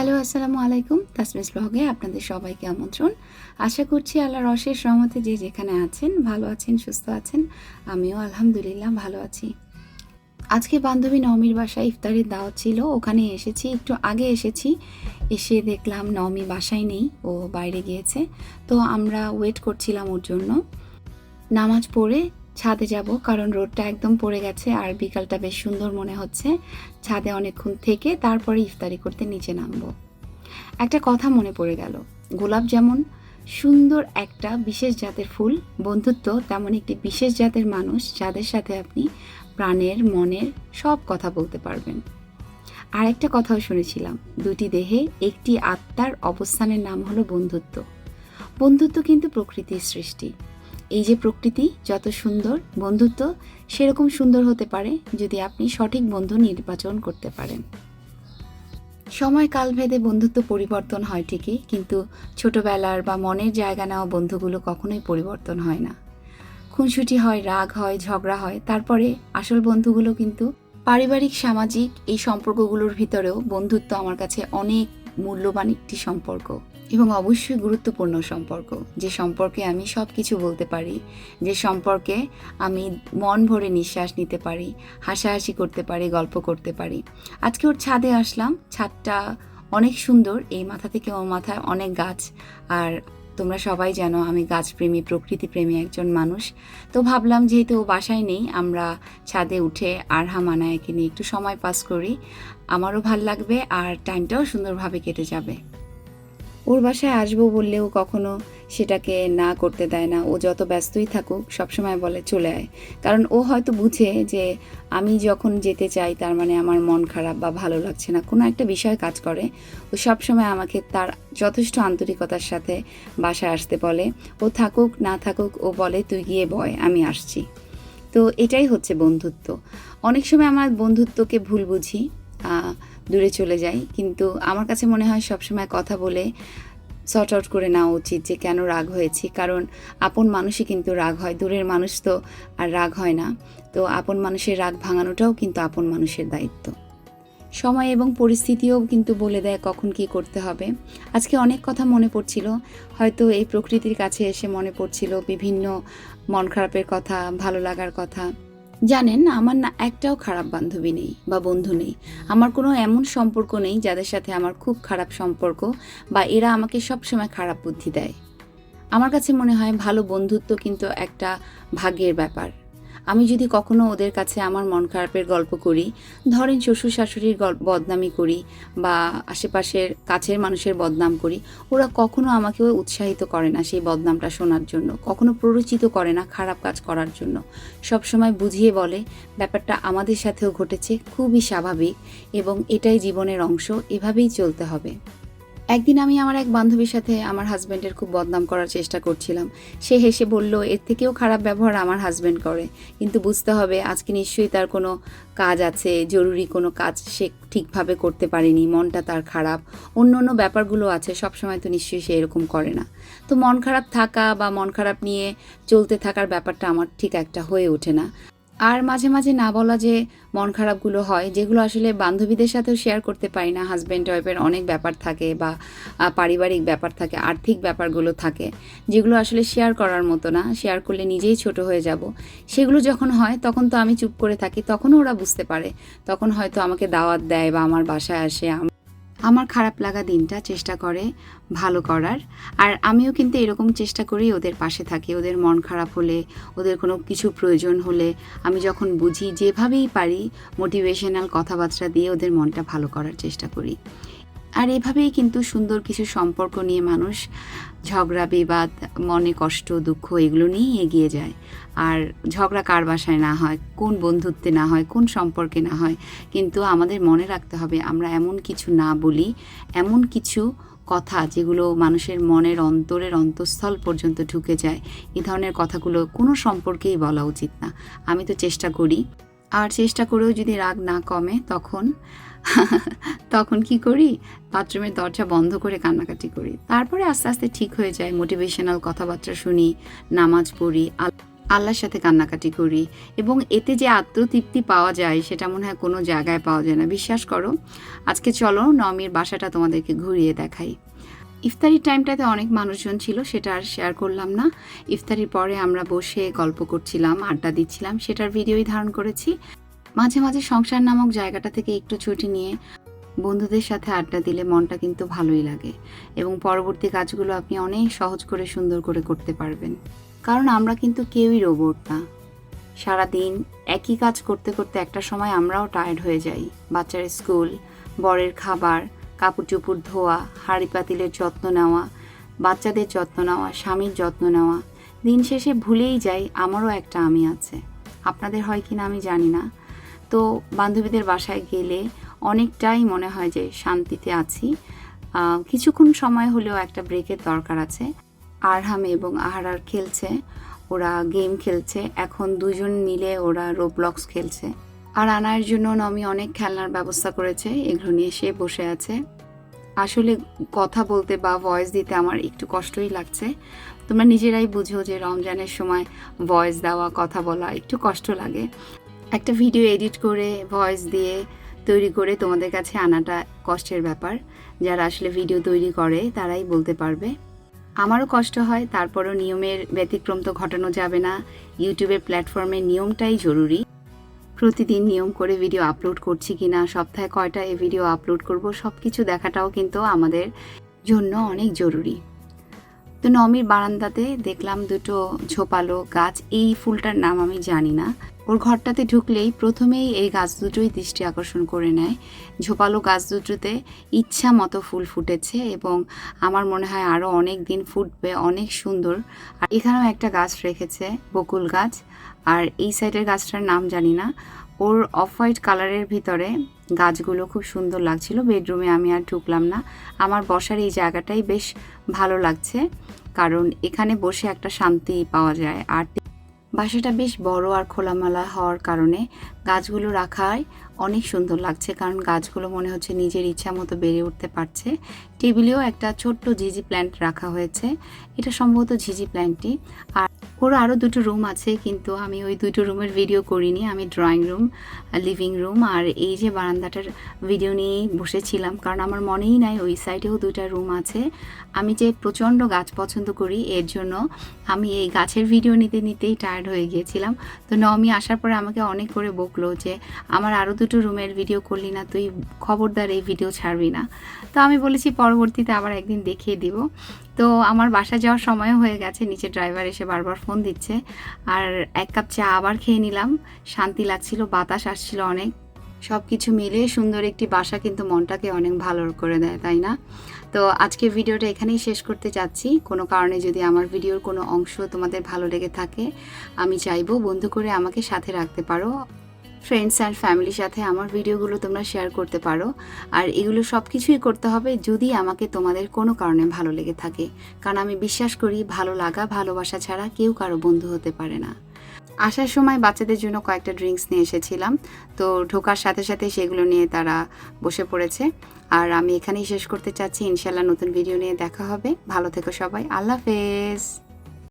Hello, আসসালামু আলাইকুম। তাসমিস ব্লগে আপনাদের সবাইকে আমন্ত্রণ। আশা করছি আল্লাহর অশেষ রহমতে যে যেখানে আছেন, ভালো আছেন, সুস্থ আছেন, আমিও আলহামদুলিল্লাহ ভালো আছি। আজকে বান্ধবী নবমীর বাসায় ইফতারের দাওয়াত ছিল, ওখানে এসেছি, একটু আগে এসেছি, এসে দেখলাম নবমী বাসায় নেই, ও বাইরে গিয়েছে। তো আমরা ওয়েট করছিলাম ওর জন্য। নামাজ পড়ে ছাদে যাব, কারণ রোদটা একদম পড়ে গেছে আর বিকালটা বেশ সুন্দর মনে হচ্ছে। ছাদে অনেকক্ষণ থেকে তারপরে ইফতারি করতে নিচে নামবো। একটা কথা মনে পড়ে গেল। গোলাপ যেমন সুন্দর একটা বিশেষ জাতের ফুল, বন্ধুত্ব তেমন একটি বিশেষ জাতের মানুষ যাদের সাথে আপনি প্রাণের, মনের সব কথা বলতে পারবেন। আর একটা কথাও শুনেছিলাম, দুটি দেহে একটি আত্মার অবস্থানের নাম হলো বন্ধুত্ব। বন্ধুত্ব কিন্তু প্রকৃতির সৃষ্টি। এই যে প্রকৃতি, যত সুন্দর বন্ধুত্ব, সেরকম সুন্দর হতে পারে যদি আপনি সঠিক বন্ধু নির্বাচন করতে পারেন। সময় কালভেদে বন্ধুত্ব পরিবর্তন হয় ঠিকই, কিন্তু ছোটবেলার বা মনের জায়গা নেওয়া বন্ধুগুলো কখনোই পরিবর্তন হয় না। খুনসুটি হয়, রাগ হয়, ঝগড়া হয়, তারপরে আসল বন্ধুগুলো কিন্তু পারিবারিক, সামাজিক এই সম্পর্কগুলোর ভিতরেও বন্ধুত্ব আমার কাছে অনেক মূল্যবান একটি সম্পর্ক। এবং অবশ্যই গুরুত্বপূর্ণ সম্পর্ক। যে সম্পর্কে আমি সব কিছু বলতে পারি, যে সম্পর্কে আমি মন ভরে নিঃশ্বাস নিতে পারি, হাসাহাসি করতে পারি, গল্প করতে পারি। আজকে ওর ছাদে আসলাম। ছাদটা অনেক সুন্দর। এই মাথা থেকে ওর মাথায় অনেক গাছ। আর তোমরা সবাই জানো আমি গাছপ্রেমী, প্রকৃতিপ্রেমী একজন মানুষ। তো ভাবলাম যেহেতু ও বাসায় নেই, আমরা ছাদে উঠে আরহা মানায়কে নিয়ে একটু সময় পাস করি। আমারও ভালো লাগবে আর টাইমটাও সুন্দরভাবে কেটে যাবে। ওর বাসায় আসব বললেও কখনো সেটাকে না করতে দেয় না। ও যত ব্যস্তই থাকুক, সবসময় বলে চলে আয়। কারণ ও হয়তো বুঝে যে আমি যখন যেতে চাই, তার মানে আমার মন খারাপ বা ভালো লাগছে না। কোনো একটা বিষয় কাজ করে। ও সবসময় আমাকে তার যথেষ্ট আন্তরিকতার সাথে বাসায় আসতে বলে। ও থাকুক, না থাকুক, ও বলে, তুই গিয়ে বয়, আমি আসছি। তো এটাই হচ্ছে বন্ধুত্ব। অনেক সময় আমার বন্ধুত্বকে ভুল বুঝি। দূরে চলে যাই। কিন্তু আমার কাছে মনে হয় সবসময় কথা বলে সর্ট আউট করে নেওয়া উচিত যে কেন রাগ হয়েছি। কারণ আপন মানুষই কিন্তু রাগ হয়। দূরের মানুষ তো আর রাগ হয় না। তো আপন মানুষের রাগ ভাঙানোটাও কিন্তু আপন মানুষের দায়িত্ব। সময় এবং পরিস্থিতিও কিন্তু বলে দেয় কখন কি করতে হবে। আজকে অনেক কথা মনে পড়ছিল। হয়তো এই প্রকৃতির কাছে এসে মনে পড়ছিল বিভিন্ন মন খারাপের কথা, ভালো লাগার কথা। জানেন, আমার না একটাও খারাপ বান্ধবী নেই বা বন্ধু নেই। আমার কোনো এমন সম্পর্ক নেই যাদের সাথে আমার খুব খারাপ সম্পর্ক বা এরা আমাকে সবসময় খারাপ বুদ্ধি দেয়। আমার কাছে মনে হয় ভালো বন্ধুত্ব কিন্তু একটা ভাগ্যের ব্যাপার। আমি যদি কখনো ওদের কাছে আমার মন খারাপের গল্প করি, ধরেন শ্বশুর শাশুড়ির বদনামি করি বা আশেপাশের কাছের মানুষের বদনাম করি, ওরা কখনো আমাকে উৎসাহিত করে না সেই বদনামটা শোনার জন্য, কখনো প্ররোচিত করে না খারাপ কাজ করার জন্য। সবসময় বুঝিয়ে বলে, ব্যাপারটা আমাদের সাথেও ঘটেছে, খুবই স্বাভাবিক এবং এটাই জীবনের অংশ, এভাবেই চলতে হবে। একদিন আমি আমার এক বান্ধবীর সাথে আমার হাজব্যান্ডের খুব বদনাম করার চেষ্টা করছিলাম। সে হেসে বলল, এর থেকেও খারাপ ব্যবহার আমার হাজব্যান্ড করে। কিন্তু বুঝতে হবে, আজকে নিশ্চয়ই তার কোনো কাজ আছে, জরুরি কোনো কাজ সে ঠিকভাবে করতে পারেনি, মনটা তার খারাপ। অন্য অন্য ব্যাপারগুলো আছে, সবসময় তো নিশ্চয়ই সে এরকম করে না। তো মন খারাপ থাকা বা মন খারাপ নিয়ে চলতে থাকার ব্যাপারটা আমার ঠিক একটা হয়ে ওঠে না। আর মাঝে মাঝে না বলা যে মন খারাপগুলো হয়, যেগুলো আসলে বান্ধবীদের সাথেও শেয়ার করতে পারি না হাজব্যান্ড ওয়াইফের অনেক ব্যাপার থাকে বা পারিবারিক ব্যাপার থাকে, আর্থিক ব্যাপারগুলো থাকে, যেগুলো আসলে শেয়ার করার মতো না শেয়ার করলে নিজেই ছোট হয়ে যাব। সেগুলো যখন হয়, তখন তো আমি চুপ করে থাকি, তখনও ওরা বুঝতে পারে, তখন হয়তো আমাকে দাওয়াত দেয় বা আমার বাসায় আসে আমার খারাপ লাগা দিনটা চেষ্টা করে ভালো করার। আর আমিও কিন্তু এরকম চেষ্টা করি ওদের পাশে থাকি, ওদের মন খারাপ হলে, ওদের কোনো কিছু প্রয়োজন হলে আমি যখন বুঝি যেভাবেই পারি মোটিভেশনাল কথাবার্তা দিয়ে ওদের মনটা ভালো করার চেষ্টা করি। আর এভাবেই কিন্তু সুন্দর কিছু সম্পর্ক নিয়ে মানুষ ঝগড়া, বিবাদ, মনে কষ্ট, দুঃখ এগুলো নিয়েই এগিয়ে যায়। আর ঝগড়া কার বাসায় না হয়, কোন বন্ধুত্বে না হয়, কোন সম্পর্কে না হয়, কিন্তু আমাদের মনে রাখতে হবে আমরা এমন কিছু না বলি, এমন কিছু কথা যেগুলো মানুষের মনের অন্তরের অন্তঃস্থল পর্যন্ত ঢুকে যায়। এ ধরনের কথাগুলো কোনো সম্পর্কেই বলা উচিত না। আমি তো চেষ্টা করি আর চেষ্টা করেও যদি রাগ না কমে, তখন তখন কি করি? বাথরুমের দরজা বন্ধ করে কান্নাকাটি করি। তারপরে আস্তে আস্তে ঠিক হয়ে যায় মোটিভেশনাল কথাবার্তা শুনি, নামাজ পড়ি আল্লাহর সাথে কান্নাকাটি করি এবং এতে যে আত্মতৃপ্তি পাওয়া যায়, সেটা মনে হয় কোনো জায়গায় পাওয়া যায় না। বিশ্বাস করো, আজকে চলো নমির বাসাটা তোমাদেরকে ঘুরিয়ে দেখাই। ইফতারির টাইমটাতে অনেক মানুষজন ছিল, সেটা আর শেয়ার করলাম না। ইফতারির পরে আমরা বসে গল্প করছিলাম, আড্ডা দিচ্ছিলাম, সেটার ভিডিওই ধারণ করেছি। মাঝে মাঝে সংসার নামক জায়গাটা থেকে একটু ছুটি নিয়ে বন্ধুদের সাথে আড্ডা দিলে মনটা কিন্তু ভালোই লাগে এবং পরবর্তী কাজগুলো আপনি অনেক সহজ করে সুন্দর করে করতে পারবেন। কারণ আমরা কিন্তু কেউই রোবট না। সারাদিন একই কাজ করতে করতে একটা সময় আমরাও টায়ার্ড হয়ে যাই। বাচ্চার স্কুল বরের খাবার কাপড় চোপড় ধোয়া, হাঁড়ি পাতিলের যত্ন নেওয়া, বাচ্চাদের যত্ন নেওয়া, স্বামীর যত্ন নেওয়া। দিন শেষে ভুলেই যাই, আমারও একটা আমি আছে। আপনাদের হয় কি না আমি জানি না। তো বান্ধবীদের বাসায় গেলে অনেকটাই মনে হয় যে শান্তিতে আছি। কিছুক্ষণ সময় হলেও একটা ব্রেকের দরকার আছে। আরহাম এবং আহারার খেলছে, ওরা গেম খেলছে, এখন দুজন মিলে ওরা রোবলক্স খেলছে। আর আনার জন্য নমি অনেক খেলনার ব্যবস্থা করেছে, এগুলো নিয়ে সে বসে আছে। আসলে কথা বলতে বা ভয়েস দিতে আমার একটু কষ্টই লাগছে। তোমরা নিজেরাই বুঝো যে রমজানের সময় ভয়েস দেওয়া, কথা বলা একটু কষ্ট লাগে। একটা ভিডিও এডিট করে ভয়েস দিয়ে তৈরি করে তোমাদের কাছে আনাটা কষ্টের ব্যাপার। যারা আসলে ভিডিও তৈরি করে, তারাই বলতে পারবে। আমারও কষ্ট হয়, তারপরও নিয়মের ব্যতিক্রম তো ঘটানো যাবে না। ইউটিউবের প্ল্যাটফর্মের নিয়মটাই জরুরি। প্রতিদিন নিয়ম করে ভিডিও আপলোড করছি কি না সপ্তাহে কয়টা এ ভিডিও আপলোড করব সব কিছু দেখাটাও কিন্তু আমাদের জন্য অনেক জরুরি। তো নমির বারান্দাতে দেখলাম দুটো ঝোপালো গাছ, এই ফুলটার নাম আমি জানি না। ওর ঘরটাতে ঢুকলেই প্রথমেই এই গাছ দুটোই দৃষ্টি আকর্ষণ করে নেয়। ঝোপালো গাছ দুটোতে ইচ্ছা মতো ফুল ফুটেছে এবং আমার মনে হয় আরও অনেক দিন ফুটবে, অনেক সুন্দর। আর এখানেও একটা গাছ রেখেছে, বকুল গাছ। আর এই সাইডের গাছটার নাম জানি না। ওর অফ হোয়াইট কালারের ভিতরে গাছগুলো খুব সুন্দর লাগছিল। বেডরুমে আমি আর ঢুকলাম না। আমার বসার এই জায়গাটাই বেশ ভালো লাগছে। কারণ এখানে বসে একটা শান্তি পাওয়া যায়। আর বাসাটা বেশ বড় আর খোলামেলা হওয়ার কারণে গাছগুলো রাখায় অনেক সুন্দর লাগছে। কারণ গাছগুলো মনে হচ্ছে নিজের ইচ্ছা মতো বেড়ে উঠতে পারছে। টেবিলেও একটা ছোট্ট ঝিঝি প্ল্যান্ট রাখা হয়েছে। এটা সম্ভবত ঝিঝি প্ল্যান্টটি আর ওর আরও দুটো রুম আছে, কিন্তু আমি ওই দুটো রুমের ভিডিও করিনি। আমি ড্রয়িং রুম লিভিং রুম আর এই যে বারান্দাটার ভিডিও নিয়েই বসেছিলাম, কারণ আমার মনেই নাই ওই সাইডেও দুটা রুম আছে। আমি যে প্রচণ্ড গাছ পছন্দ করি, এর জন্য আমি এই গাছের ভিডিও নিতে, নিতেই টায়ার্ড হয়ে গিয়েছিলাম। তো নমি আসার পরে আমাকে অনেক করে বকলো যে, আমার আরও দুটো রুমের ভিডিও করলি না, তুই খবরদার এই ভিডিও ছাড়বি না। তো আমি বলেছি, পরবর্তীতে আবার একদিন দেখিয়ে দিব। তো আমার বাসা যাওয়ার সময়ও হয়ে গেছে, নিচে ড্রাইভার এসে বারবার ফোন দিচ্ছে। আর এক কাপ চা আবার খেয়ে নিলাম। শান্তি লাগছিল, বাতাস আসছিল অনেক। সব কিছু মিলে সুন্দর একটি বাসা কিন্তু মনটাকে অনেক ভালো করে দেয়, তাই না? তো আজকে ভিডিওটা এখানেই শেষ করতে যাচ্ছি। কোনো কারণে যদি আমার ভিডিওর কোনো অংশ তোমাদের ভালো লেগে থাকে, আমি চাইব বন্ধু করে আমাকে সাথে রাখতে পারো। ফ্রেন্ডস অ্যান্ড ফ্যামিলির সাথে আমার ভিডিওগুলো তোমরা শেয়ার করতে পারো। আর এগুলো সব কিছুই করতে হবে যদি আমাকে তোমাদের কোনো কারণে ভালো লেগে থাকে। কারণ আমি বিশ্বাস করি, ভালো লাগা, ভালোবাসা ছাড়া কেউ কারও বন্ধু হতে পারে না। আসার সময় বাচ্চাদের জন্য কয়েকটা ড্রিঙ্কস নিয়ে এসেছিলাম। তো ঢোকার সাথে সাথে সেগুলো নিয়ে তারা বসে পড়েছে। আর আমি এখানেই শেষ করতে চাচ্ছি। ইনশাল্লাহ নতুন ভিডিও নিয়ে দেখা হবে। ভালো থেকো সবাই। আল্লাহ হাফেজ।